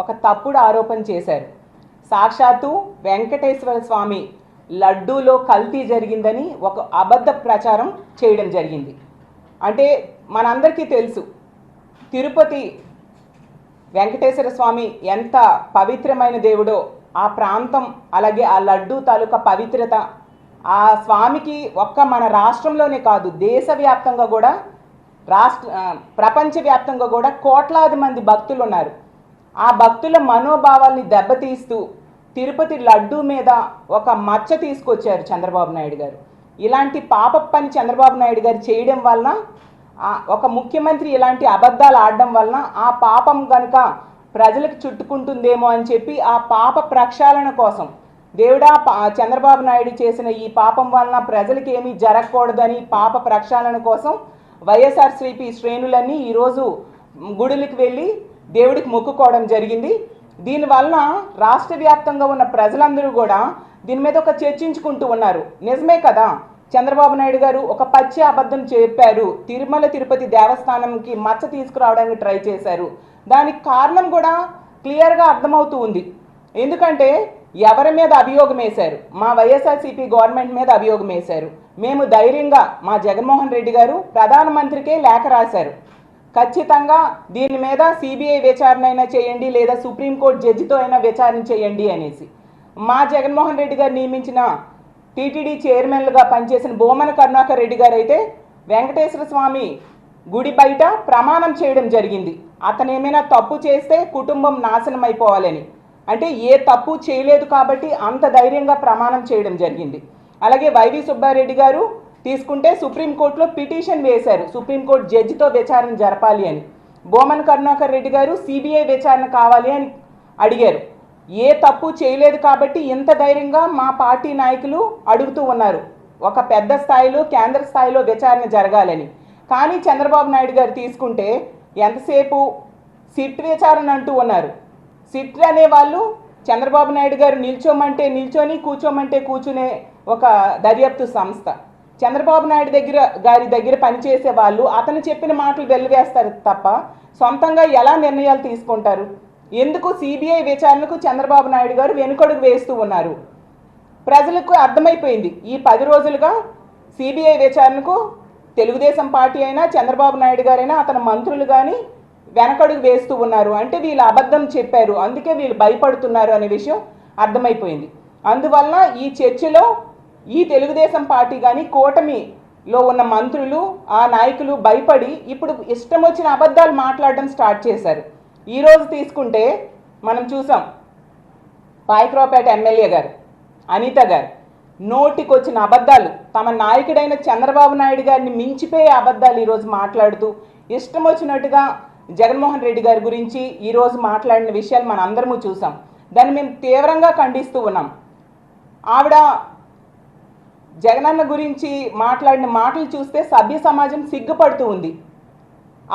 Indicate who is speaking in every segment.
Speaker 1: ఒక తప్పుడు ఆరోపణ చేశారు. సాక్షాత్తు వెంకటేశ్వర స్వామి లడ్డూలో కల్తీ జరిగిందని ఒక అబద్ధ ప్రచారం చేయడం జరిగింది. అంటే మనందరికీ తెలుసు తిరుపతి వెంకటేశ్వర స్వామి ఎంత పవిత్రమైన దేవుడో ఆ ప్రాంతం అలాగే ఆ లడ్డు తాలూకా పవిత్రత ఆ స్వామికి ఒక్క మన రాష్ట్రంలోనే కాదు దేశవ్యాప్తంగా కూడా రాష్ట్ర ప్రపంచవ్యాప్తంగా కూడా కోట్లాది మంది భక్తులు ఉన్నారు ఆ భక్తుల మనోభావాల్ని దెబ్బతీస్తూ తిరుపతి లడ్డు మీద ఒక మచ్చ తీసుకొచ్చారు చంద్రబాబు నాయుడు గారు. ఇలాంటి పాప పని చంద్రబాబు నాయుడు గారు చేయడం వలన ఒక ముఖ్యమంత్రి ఇలాంటి అబద్ధాలు ఆడడం వలన ఆ పాపం కనుక ప్రజలకు చుట్టుకుంటుందేమో అని చెప్పి ఆ పాప ప్రక్షాళన కోసం దేవుడా చంద్రబాబు నాయుడు చేసిన ఈ పాపం వలన ప్రజలకి ఏమీ జరగకూడదని పాప ప్రక్షాళన కోసం వైఎస్ఆర్సీపీ శ్రేణులన్నీ ఈరోజు గుడులకు వెళ్ళి దేవుడికి మొక్కుకోవడం జరిగింది. దీనివలన రాష్ట్ర వ్యాప్తంగా ఉన్న ప్రజలందరూ కూడా దీని మీద ఒక చర్చించుకుంటూ ఉన్నారు. నిజమే కదా? చంద్రబాబు నాయుడు గారు ఒక పచ్చి అబద్ధం చెప్పారు. తిరుమల తిరుపతి దేవస్థానంకి మచ్చ తీసుకురావడానికి ట్రై చేశారు. దానికి కారణం కూడా క్లియర్గా అర్థమవుతూ ఉంది. ఎందుకంటే ఎవరి మీద అభియోగం వేశారు? మా వైఎస్ఆర్సీపీ గవర్నమెంట్ మీద అభియోగం వేశారు. మేము ధైర్యంగా మా జగన్మోహన్ రెడ్డి గారు ప్రధానమంత్రికే లేఖ రాశారు. ఖచ్చితంగా దీని మీద సిబిఐ విచారణ అయినా చేయండి లేదా సుప్రీంకోర్టు జడ్జితో అయినా విచారణ చేయండి అనేసి. మా జగన్మోహన్ రెడ్డి గారు నియమించిన టీటీడీ చైర్మన్లుగా పనిచేసిన బోమన కరుణాకర్ రెడ్డి గారు అయితే వెంకటేశ్వర స్వామి గుడి బయట ప్రమాణం చేయడం జరిగింది. అతను ఏమైనా తప్పు చేస్తే కుటుంబం నాశనం అయిపోవాలని. అంటే ఏ తప్పు చేయలేదు కాబట్టి అంత ధైర్యంగా ప్రమాణం చేయడం జరిగింది. అలాగే వైవి సుబ్బారెడ్డి గారు తీసుకుంటే సుప్రీంకోర్టులో పిటిషన్ వేశారు. సుప్రీంకోర్టు జడ్జితో విచారణ జరపాలి అని. బోమన్ కరుణాకర్ రెడ్డి గారు సిబిఐ విచారణ కావాలి అని అడిగారు. ఏ తప్పు చేయలేదు కాబట్టి ఇంత ధైర్యంగా మా పార్టీ నాయకులు అడుగుతూ ఉన్నారు. ఒక పెద్ద స్థాయిలో కేంద్ర స్థాయిలో విచారణ జరగాలని. కానీ చంద్రబాబు నాయుడు గారు తీసుకుంటే ఎంతసేపు సిట్ విచారణ అంటూ ఉన్నారు. సిట్ అనే వాళ్ళు చంద్రబాబు నాయుడు గారు నిల్చోమంటే నిల్చొని కూర్చోమంటే కూర్చునే ఒక దర్యాప్తు సంస్థ. చంద్రబాబు నాయుడు దగ్గర గారి దగ్గర పనిచేసే వాళ్ళు అతను చెప్పిన మాటలు వెల్లువేస్తారు తప్ప సొంతంగా ఎలా నిర్ణయాలు తీసుకుంటారు? ఎందుకు సిబిఐ విచారణకు చంద్రబాబు నాయుడు గారు వెనుకడుగు వేస్తూ ఉన్నారు? ప్రజలకు అర్థమైపోయింది. ఈ పది రోజులుగా సిబిఐ విచారణకు తెలుగుదేశం పార్టీ అయినా చంద్రబాబు నాయుడు గారైనా అతని మంత్రులు కానీ వెనకడుగు వేస్తూ ఉన్నారు. అంటే వీళ్ళు అబద్ధం చెప్పారు. అందుకే వీళ్ళు భయపడుతున్నారు అనే విషయం అర్థమైపోయింది. అందువలన ఈ చర్చలో ఈ తెలుగుదేశం పార్టీ కానీ కూటమిలో ఉన్న మంత్రులు ఆ నాయకులు భయపడి ఇప్పుడు ఇష్టం వచ్చిన అబద్ధాలు మాట్లాడడం స్టార్ట్ చేశారు. ఈరోజు తీసుకుంటే మనం చూసాం. పాయక్రావుపేట ఎమ్మెల్యే గారు అనిత గారు నోటికొచ్చిన అబద్ధాలు. తమ నాయకుడైన చంద్రబాబు నాయుడు గారిని మించిపోయే అబద్ధాలు ఈరోజు మాట్లాడుతూ ఇష్టం వచ్చినట్టుగా జగన్మోహన్ రెడ్డి గారి గురించి ఈరోజు మాట్లాడిన విషయాలు మన అందరము చూసాం. దాన్ని మేము తీవ్రంగా ఖండిస్తూ ఉన్నాం. ఆవిడ జగనన్న గురించి మాట్లాడిన మాటలు చూస్తే సభ్య సమాజం సిగ్గుపడుతూ ఉంది.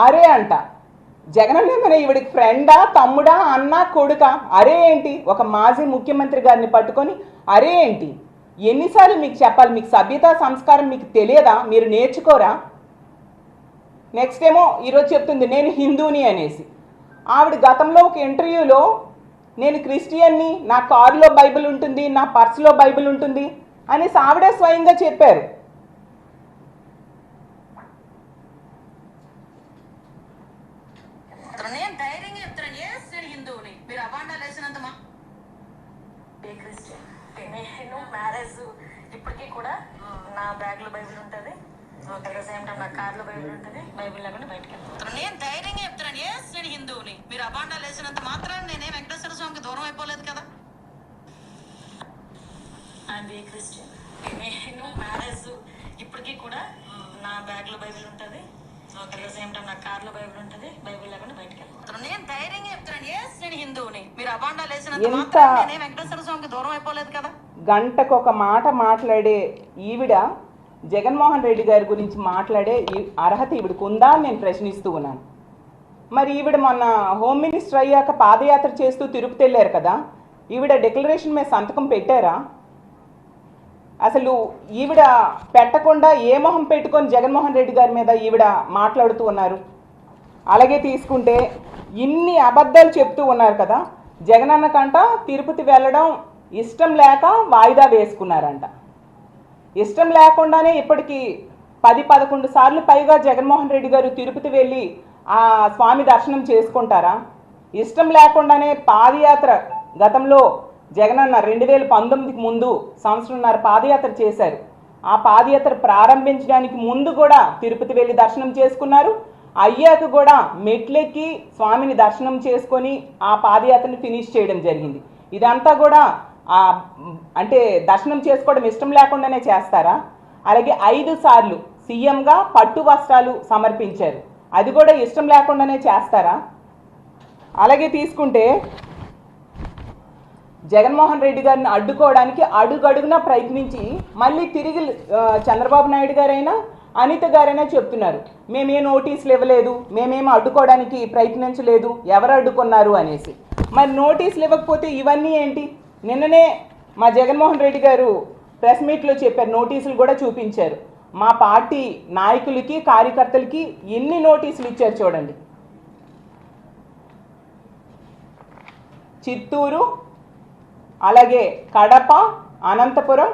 Speaker 1: అరే అంట జగనన్న ఏమైనా ఈవిడికి ఫ్రెండా తమ్ముడా అన్న కొడుక? అరే ఏంటి? ఒక మాజీ ముఖ్యమంత్రి గారిని పట్టుకొని అరే ఏంటి? ఎన్నిసార్లు మీకు చెప్పాలి మీకు సభ్యత సంస్కారం మీకు తెలియదా? మీరు నేర్చుకోరా? నెక్స్ట్ ఏమో ఈరోజు చెప్తుంది నేను హిందూని అనేసి. ఆవిడ గతంలో ఒక ఇంటర్వ్యూలో నేను క్రిస్టియన్ని నా కారులో బైబిల్ ఉంటుంది నా పర్స్లో బైబిల్ ఉంటుంది అనేసి ఆవిడే స్వయంగా చెప్పారు.
Speaker 2: నేను
Speaker 3: మ్యారేజ్ ఇప్పటికీ కూడా నా బ్యాగ్లో బైబిల్ ఉంటది. నా కార్లో బైబిల్ ఉంటది. బైబిల్ లేకుండా బయటకి వెళ్తాను.
Speaker 2: చెప్తున్నాను. నేను ధైర్యంగా చెప్తున్నాను ఏ నేను హిందువుని? మీరు అవాండాలు వేసినంత మాత్రం నేనే వెంకటేశ్వర స్వామికి దూరం అయిపోలేదు కదా?
Speaker 3: And a Christian? నేను మ్యారేజ్ ఇప్పటికీ కూడా నా బ్యాగ్లో బైబిల్ ఉంటది. అట్ ద సేమ్ టైం నా కార్లో బైబిల్ ఉంటది. బైబిల్ లేకుండా బయటకి వెళ్తాను
Speaker 2: చెప్తున్నాను. నేను ధైర్యంగా చెప్తున్నాను. ఏ నేను హిందువుని. మీరు అవాండాలు వేసినంత
Speaker 1: ఎంత-
Speaker 2: మాత్రం నేనే వెంకటేశ్వర స్వామికి దూరం అయిపోలేదు కదా?
Speaker 1: గంటకు ఒక మాట మాట్లాడే ఈవిడ జగన్మోహన్ రెడ్డి గారి గురించి మాట్లాడే ఈ అర్హత ఈవిడకు ఉందా అని నేను ప్రశ్నిస్తూ ఉన్నాను. మరి ఈవిడ మొన్న హోమ్ మినిస్టర్ అయ్యాక పాదయాత్ర చేస్తూ తిరుపతి వెళ్ళారు కదా? ఈవిడ డిక్లరేషన్ మీద సంతకం పెట్టారా? అసలు ఈవిడ పెట్టకుండా ఏ మొహం పెట్టుకొని జగన్మోహన్ రెడ్డి గారి మీద ఈవిడ మాట్లాడుతూ ఉన్నారు? అలాగే తీసుకుంటే ఇన్ని అబద్ధాలు చెప్తూ ఉన్నారు కదా? జగనన్న కంట తిరుపతి వెళ్ళడం ఇష్టం లేక వాయిదా వేసుకున్నారంట. ఇష్టం లేకుండానే ఇప్పటికీ పది పదకొండు సార్లు పైగా జగన్మోహన్ రెడ్డి గారు తిరుపతి వెళ్ళి ఆ స్వామి దర్శనం చేసుకుంటారా? ఇష్టం లేకుండానే పాదయాత్ర గతంలో జగనన్న రెండు వేల పంతొమ్మిదికి ముందు సంవత్సరంన్నర పాదయాత్ర చేశారు. ఆ పాదయాత్ర ప్రారంభించడానికి ముందు కూడా తిరుపతి వెళ్ళి దర్శనం చేసుకున్నారు. అయ్యాక కూడా మెట్లెక్కి స్వామిని దర్శనం చేసుకొని ఆ పాదయాత్రని ఫినిష్ చేయడం జరిగింది. ఇదంతా కూడా అంటే దర్శనం చేసుకోవడం ఇష్టం లేకుండానే చేస్తారా? అలాగే ఐదు సార్లు సీఎంగా పట్టు వస్త్రాలు సమర్పించారు. అది కూడా ఇష్టం లేకుండానే చేస్తారా? అలాగే తీసుకుంటే జగన్మోహన్ రెడ్డి గారిని అడ్డుకోవడానికి అడుగడుగునా ప్రయత్నించి మళ్ళీ తిరిగి చంద్రబాబు నాయుడు గారైనా అనిత గారైనా చెప్తున్నారు. మేమే నోటీసులు ఇవ్వలేదు మేమేమి అడ్డుకోవడానికి ప్రయత్నించలేదు ఎవరు అడ్డుకున్నారు అనేసి. మరి నోటీసులు ఇవ్వకపోతే ఇవన్నీ ఏంటి? నిన్ననే మా జగన్మోహన్ రెడ్డి గారు ప్రెస్ మీట్లో చెప్పారు నోటీసులు కూడా చూపించారు. మా పార్టీ నాయకులకి కార్యకర్తలకి ఎన్ని నోటీసులు ఇచ్చారు చూడండి. చిత్తూరు అలాగే కడప అనంతపురం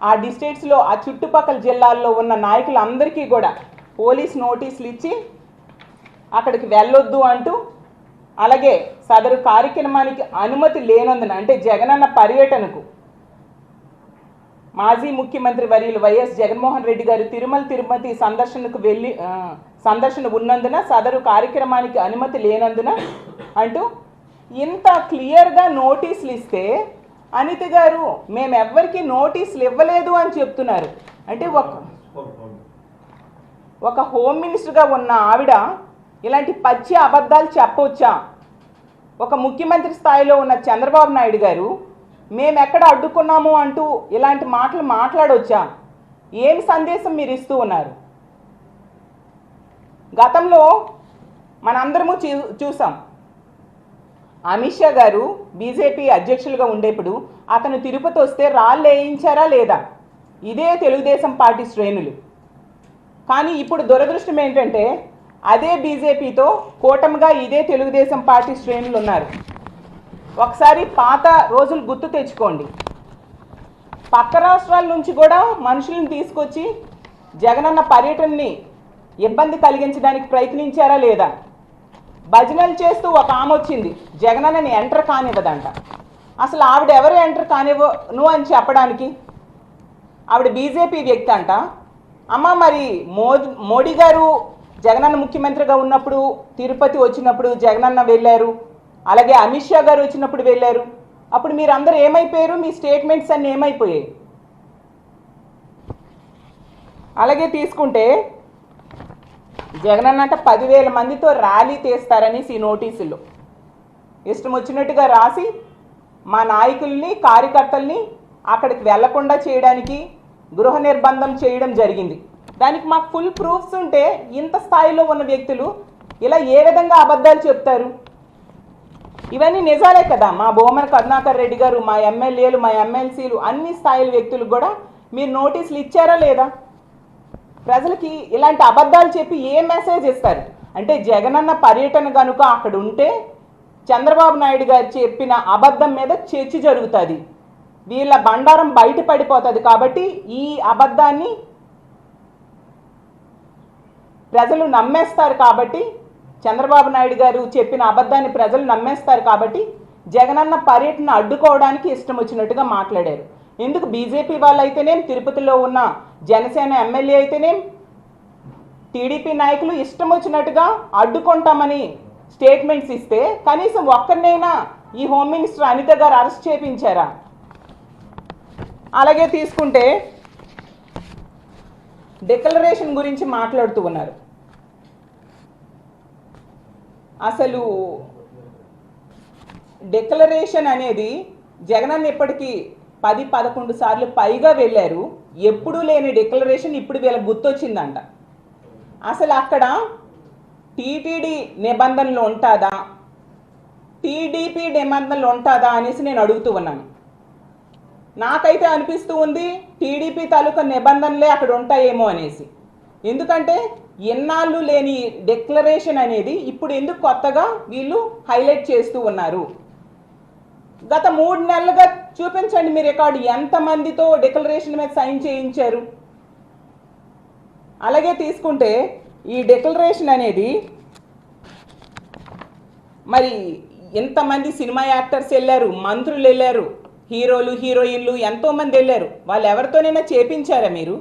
Speaker 1: ఆ డిస్ట్రిక్ట్స్లో ఆ చుట్టుపక్కల జిల్లాల్లో ఉన్న నాయకులందరికీ కూడా పోలీస్ నోటీసులు ఇచ్చి అక్కడికి వెళ్ళొద్దు అంటూ అలాగే సదరు కార్యక్రమానికి అనుమతి లేనందున అంటే జగనన్న పర్యటనకు మాజీ ముఖ్యమంత్రి వర్యులు వైఎస్ జగన్మోహన్ రెడ్డి గారు తిరుమల తిరుపతి సందర్శనకు వెళ్ళి సందర్శన ఉన్నందున సదరు కార్యక్రమానికి అనుమతి లేనందున అంటూ ఇంత క్లియర్గా నోటీసులు ఇస్తే అనిత గారు మేమెవ్వరికి నోటీసులు ఇవ్వలేదు అని చెప్తున్నారు. అంటే ఒక ఒక హోమ్ మినిస్టర్గా ఉన్న ఆవిడ ఇలాంటి పచ్చి అబద్ధాలు చెప్పవచ్చా ఒక ముఖ్యమంత్రి స్థాయిలో ఉన్న చంద్రబాబు నాయుడు గారు మేము ఎక్కడ అడ్డుకున్నాము అంటూ ఇలాంటి మాటలు మాట్లాడవచ్చా ఏం సందేశం మీరు ఇస్తూ ఉన్నారు? గతంలో మనందరము చూ చూసాం. అమిత్ షా గారు బీజేపీ అధ్యక్షులుగా ఉండేప్పుడు అతను తిరుపతి వస్తే రాళ్ళు వేయించారా లేదా? ఇదే తెలుగుదేశం పార్టీ శ్రేణులు. కానీ ఇప్పుడు దురదృష్టం ఏంటంటే అదే బీజేపీతో కూటమిగా ఇదే తెలుగుదేశం పార్టీ శ్రేణులు ఉన్నారు. ఒకసారి పాత రోజులు గుర్తు తెచ్చుకోండి. పక్క రాష్ట్రాల నుంచి కూడా మనుషులను తీసుకొచ్చి జగనన్న పర్యటనని ఇబ్బంది కలిగించడానికి ప్రయత్నించారా లేదా? భజనలు చేస్తూ ఒక ఆమె వచ్చింది. జగనన్నని ఎంటర్ కానివ్వదంట. అసలు ఆవిడ ఎవరు ఎంటర్ కానివ్వను అని చెప్పడానికి? ఆవిడ బీజేపీ వ్యక్తి అంట. అమ్మ మరి మోదీ మోడీ గారు జగనన్న ముఖ్యమంత్రిగా ఉన్నప్పుడు తిరుపతి వచ్చినప్పుడు జగనన్న వెళ్ళారు. అలాగే అమిత్ షా గారు వచ్చినప్పుడు వెళ్ళారు. అప్పుడు మీరందరూ ఏమైపోయారు? మీ స్టేట్మెంట్స్ అన్నీ ఏమైపోయాయి? అలాగే తీసుకుంటే జగనన్న అంటే పదివేల మందితో ర్యాలీ తీస్తారని ఈ నోటీసులు. ఇష్టం వచ్చినట్టుగా రాసి మా నాయకుల్ని కార్యకర్తల్ని అక్కడికి వెళ్ళకుండా చేయడానికి గృహ నిర్బంధం చేయడం జరిగింది. దానికి మాకు ఫుల్ ప్రూఫ్స్ ఉంటే ఇంత స్థాయిలో ఉన్న వ్యక్తులు ఇలా ఏ విధంగా అబద్ధాలు చెప్తారు? ఇవన్నీ నిజాలే కదా. మా బోమన్ కరుణాకర్ రెడ్డి గారు మా ఎమ్మెల్యేలు మా ఎమ్మెల్సీలు అన్ని స్థాయిల వ్యక్తులు కూడా మీరు నోటీసులు ఇచ్చారా లేదా? ప్రజలకి ఇలాంటి అబద్ధాలు చెప్పి ఏ మెసేజ్ ఇస్తారు? అంటే జగనన్న పర్యటన కనుక అక్కడ ఉంటే చంద్రబాబు నాయుడు గారు చెప్పిన అబద్ధం మీద చర్చ జరుగుతుంది. వీళ్ళ బండారం బయట పడిపోతుంది కాబట్టి ఈ అబద్ధాన్ని ప్రజలు నమ్మేస్తారు కాబట్టి చంద్రబాబు నాయుడు గారు చెప్పిన అబద్ధాన్ని ప్రజలు నమ్మేస్తారు కాబట్టి జగనన్న పర్యటన అడ్డుకోవడానికి ఇష్టం వచ్చినట్టుగా మాట్లాడారు. ఎందుకు? బీజేపీ వాళ్ళు నేను తిరుపతిలో ఉన్న జనసేన ఎమ్మెల్యే అయితేనేం టీడీపీ నాయకులు ఇష్టం వచ్చినట్టుగా అడ్డుకుంటామని స్టేట్మెంట్స్ ఇస్తే కనీసం ఒక్కరినైనా ఈ హోమ్ మినిస్టర్ అనిత గారు అరెస్ట్ చేపించారా? అలాగే తీసుకుంటే డిక్లరేషన్ గురించి మాట్లాడుతూ ఉన్నారు. అసలు డిక్లరేషన్ అనేది జగనన్న ఇప్పటికీ పది పదకొండు సార్లు పైగా వెళ్ళారు. ఎప్పుడూ లేని డిక్లరేషన్ ఇప్పుడు వీళ్ళకి గుర్తొచ్చిందంట. అసలు అక్కడ టీటీడీ నిబంధనలు ఉంటుందా? టీడీపీ నిబంధనలు ఉంటుందా అనేసి నేను అడుగుతూ ఉన్నాను. నాకైతే అనిపిస్తూ ఉంది టీడీపీ తాలూకా నిబంధనలే అక్కడ ఉంటాయేమో అనేసి. ఎందుకంటే ఎన్నాళ్ళు లేని డిక్లరేషన్ అనేది ఇప్పుడు ఎందుకు కొత్తగా వీళ్ళు హైలైట్ చేస్తూ ఉన్నారు? గత మూడు నెలలుగా చూపించండి మీ రికార్డు. ఎంతమందితో డిక్లరేషన్ మీద సైన్ చేయించారు? అలాగే తీసుకుంటే ఈ డిక్లరేషన్ అనేది మరి ఎంతమంది సినిమా యాక్టర్స్ వెళ్ళారు మంత్రులు వెళ్ళారు హీరోలు హీరోయిన్లు ఎంతోమంది వెళ్ళారు. వాళ్ళు ఎవరితోనైనా చేపించారా మీరు?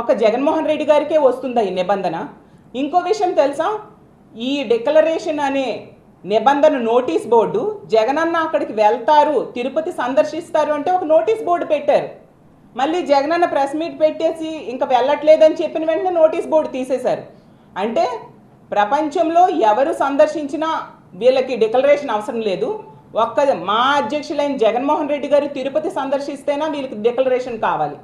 Speaker 1: ఒక జగన్మోహన్ రెడ్డి గారికే వస్తుందా ఈ నిబంధన? ఇంకో విషయం తెలుసా? ఈ డిక్లరేషన్ అనే నిబంధన నోటీస్ బోర్డు జగనన్న అక్కడికి వెళ్తారు తిరుపతి సందర్శిస్తారు అంటే ఒక నోటీస్ బోర్డు పెట్టారు. మళ్ళీ జగనన్న ప్రెస్ మీట్ పెట్టేసి ఇంకా వెళ్ళట్లేదని చెప్పిన వెంటనే నోటీస్ బోర్డు తీసేశారు. అంటే ప్రపంచంలో ఎవరు సందర్శించినా వీళ్ళకి డిక్లరేషన్ అవసరం లేదు. ఒక్క మా అధ్యక్షులైన జగన్మోహన్ రెడ్డి గారు తిరుపతి సందర్శిస్తేనా వీళ్ళకి డిక్లరేషన్ కావాలి.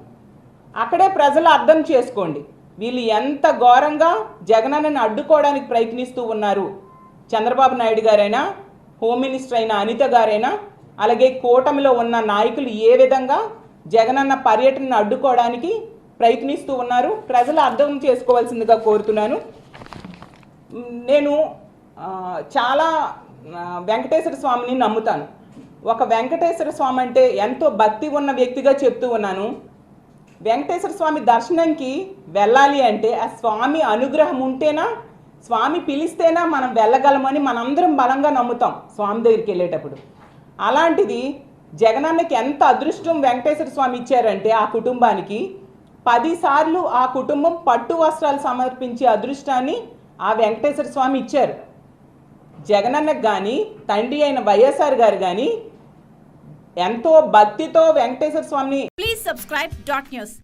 Speaker 1: అక్కడే ప్రజలు అర్థం చేసుకోండి. వీళ్ళు ఎంత ఘోరంగా జగనన్నని అడ్డుకోవడానికి ప్రయత్నిస్తూ ఉన్నారు. చంద్రబాబు నాయుడు గారైనా హోమ్ మినిస్టర్ అయిన అనిత గారైనా అలాగే కూటమిలో ఉన్న నాయకులు ఏ విధంగా జగనన్న పర్యటనను అడ్డుకోవడానికి ప్రయత్నిస్తూ ఉన్నారు ప్రజలు అర్థం చేసుకోవాల్సిందిగా కోరుతున్నాను. నేను చాలా వెంకటేశ్వర స్వామిని నమ్ముతాను. ఒక వెంకటేశ్వర స్వామి అంటే ఎంతో భక్తి ఉన్న వ్యక్తిగా చెప్తూ ఉన్నాను. వెంకటేశ్వర స్వామి దర్శనంకి వెళ్ళాలి అంటే ఆ స్వామి అనుగ్రహం ఉంటేనా స్వామి పిలిస్తేనా మనం వెళ్ళగలమని మనందరం బలంగా నమ్ముతాం స్వామి దగ్గరికి వెళ్ళేటప్పుడు. అలాంటిది జగనన్నకి ఎంత అదృష్టం వెంకటేశ్వర స్వామి ఇచ్చారంటే ఆ కుటుంబానికి పదిసార్లు ఆ కుటుంబం పట్టు వస్త్రాలు సమర్పించే అదృష్టాన్ని ఆ వెంకటేశ్వర స్వామి ఇచ్చారు. జగనన్నకు కానీ తండ్రి అయిన వైఎస్ఆర్ గారు కానీ ఎంతో భక్తితో వెంకటేశ్వర స్వామిని
Speaker 4: ప్లీజ్ సబ్స్క్రైబ్ డాట్ న్యూస్